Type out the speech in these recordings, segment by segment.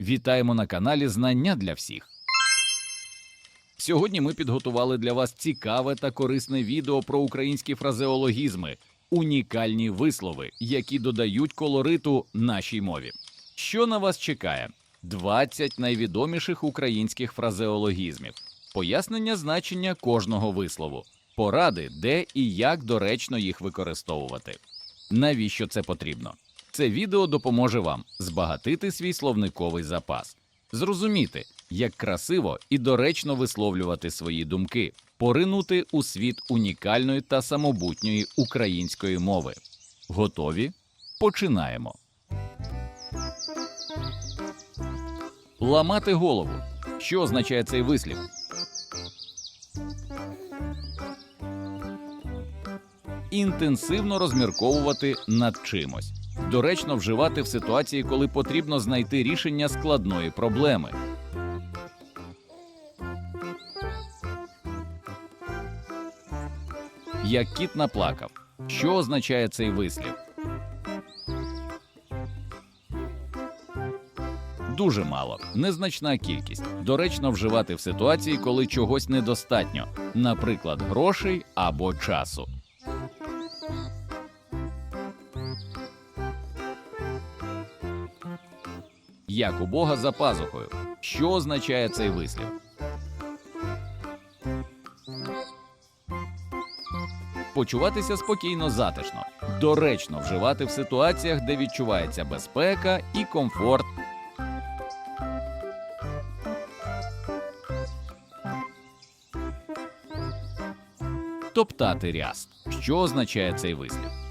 Вітаємо на каналі Знання для всіх. Сьогодні ми підготували для вас цікаве та корисне відео про українські фразеологізми, унікальні вислови, які додають колориту нашій мові. Що на вас чекає? 20 найвідоміших українських фразеологізмів, пояснення значення кожного вислову, поради, де і як доречно їх використовувати. Навіщо це потрібно? Це відео допоможе вам збагатити свій словниковий запас, зрозуміти, як красиво і доречно висловлювати свої думки, поринути у світ унікальної та самобутньої української мови. Готові? Починаємо. Ламати голову. Що означає цей вислів? Інтенсивно розмірковувати над чимось. Доречно вживати в ситуації, коли потрібно знайти рішення складної проблеми. Як кіт наплакав. Що означає цей вислів? Дуже мало, незначна кількість. Доречно вживати в ситуації, коли чогось недостатньо, наприклад, грошей або часу. Як у Бога за пазухою. Що означає цей вислів? Почуватися спокійно затишно, доречно вживати в ситуаціях, де відчувається безпека і комфорт. Топтати ряст. Що означає цей вислів?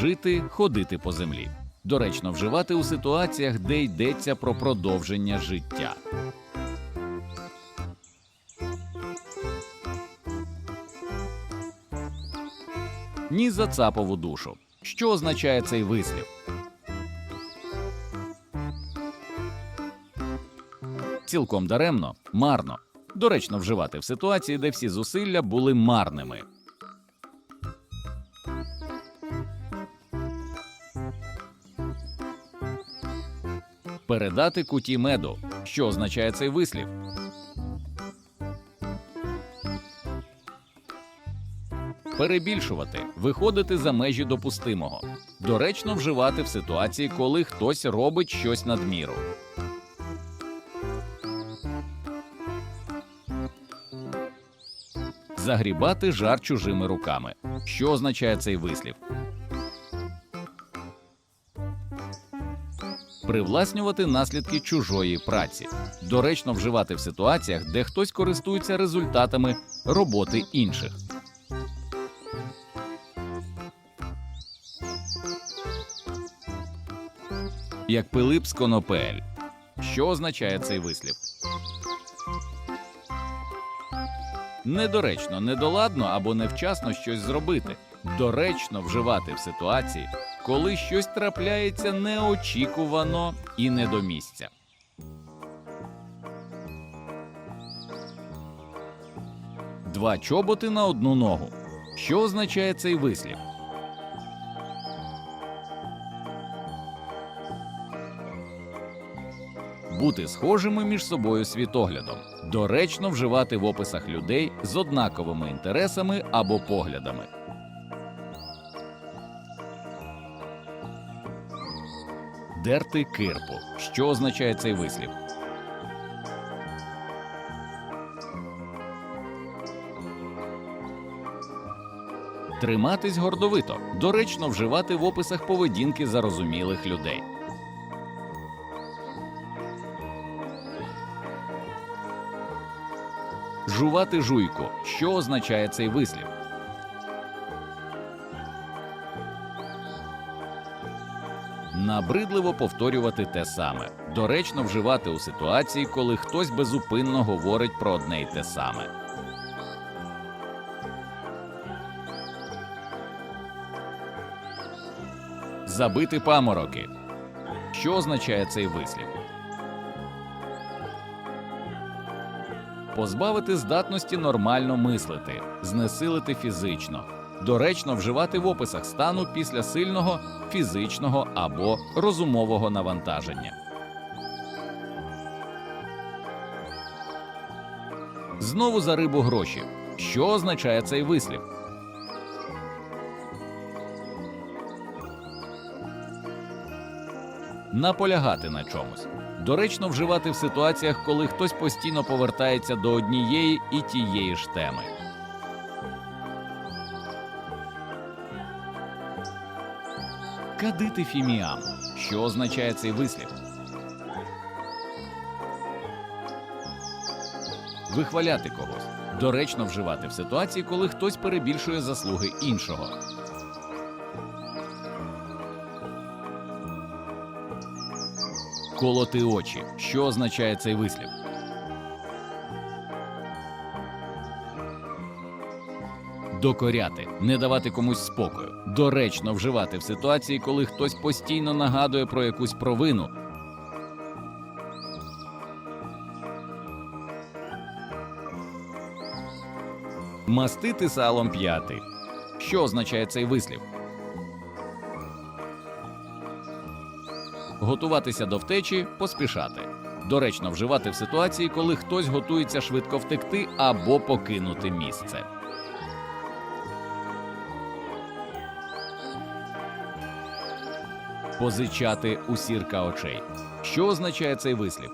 Жити, ходити по землі. Доречно вживати у ситуаціях, де йдеться про продовження життя. Ні за цапову душу. Що означає цей вислів? Цілком даремно, марно. Доречно вживати в ситуації, де всі зусилля були марними. Передати куті меду. Що означає цей вислів? Перебільшувати, виходити за межі допустимого. Доречно вживати в ситуації, коли хтось робить щось надміру. Загрібати жар чужими руками. Що означає цей вислів? Привласнювати наслідки чужої праці. Доречно вживати в ситуаціях, де хтось користується результатами роботи інших. Як Пилип з Конопель. Що означає цей вислів? Недоречно, недоладно або невчасно щось зробити. Доречно вживати в ситуації, коли щось трапляється неочікувано і не до місця. Два чоботи на одну ногу. Що означає цей вислів? Бути схожими між собою світоглядом. Доречно вживати в описах людей з однаковими інтересами або поглядами. Дерти кирпу. Що означає цей вислів? Триматись гордовито. Доречно вживати в описах поведінки зарозумілих людей. Жувати жуйку. Що означає цей вислів? Набридливо повторювати те саме. Доречно вживати у ситуації, коли хтось безупинно говорить про одне й те саме. Забити памороки. Що означає цей вислів? позбавити здатності нормально мислити, знесилити фізично, доречно вживати в описах стану після сильного фізичного або розумового навантаження. Знову за рибу гроші. Що означає цей вислів? Наполягати на чомусь. Доречно вживати в ситуаціях, коли хтось постійно повертається до однієї і тієї ж теми. Кадити фіміам. Що означає цей вислів? Вихваляти когось. Доречно вживати в ситуації, коли хтось перебільшує заслуги іншого. Колоти очі. Що означає цей вислів? Докоряти, не давати комусь спокою. Доречно вживати в ситуації, коли хтось постійно нагадує про якусь провину. Мастити салом п'яти. Що означає цей вислів? Готуватися до втечі, поспішати. Доречно вживати в ситуації, коли хтось готується швидко втекти або покинути місце. Позичати у сірка очей. Що означає цей вислів?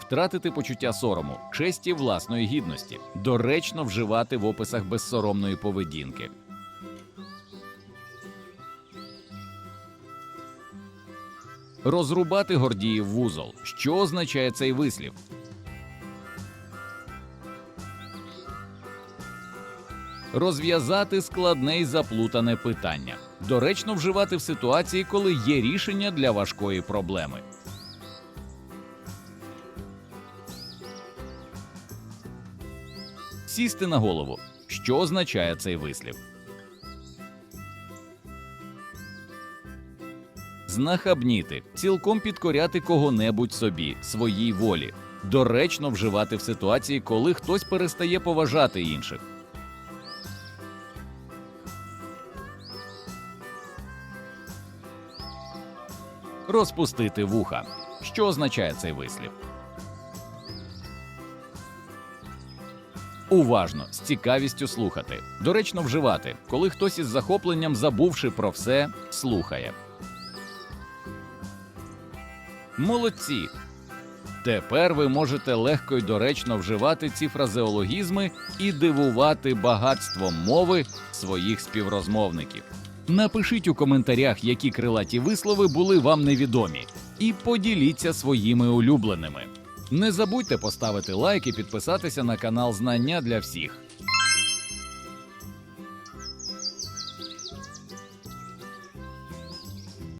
Втратити почуття сорому, честі власної гідності. Доречно вживати в описах безсоромної поведінки. Розрубати Гордіїв вузол. Що означає цей вислів? Розв'язати складне й заплутане питання. Доречно вживати в ситуації, коли є рішення для важкої проблеми. Сісти на голову. Що означає цей вислів? Знахабніти цілком підкоряти кого-небудь собі, своїй волі. Доречно вживати в ситуації, коли хтось перестає поважати інших. Розпустити вуха. Що означає цей вислів? Уважно, з цікавістю слухати. Доречно вживати, коли хтось із захопленням, забувши про все, слухає. Молодці! Тепер ви можете легко й доречно вживати ці фразеологізми і дивувати багатством мови своїх співрозмовників. Напишіть у коментарях, які крилаті вислови були вам невідомі, і поділіться своїми улюбленими. Не забудьте поставити лайк і підписатися на канал Знання для всіх.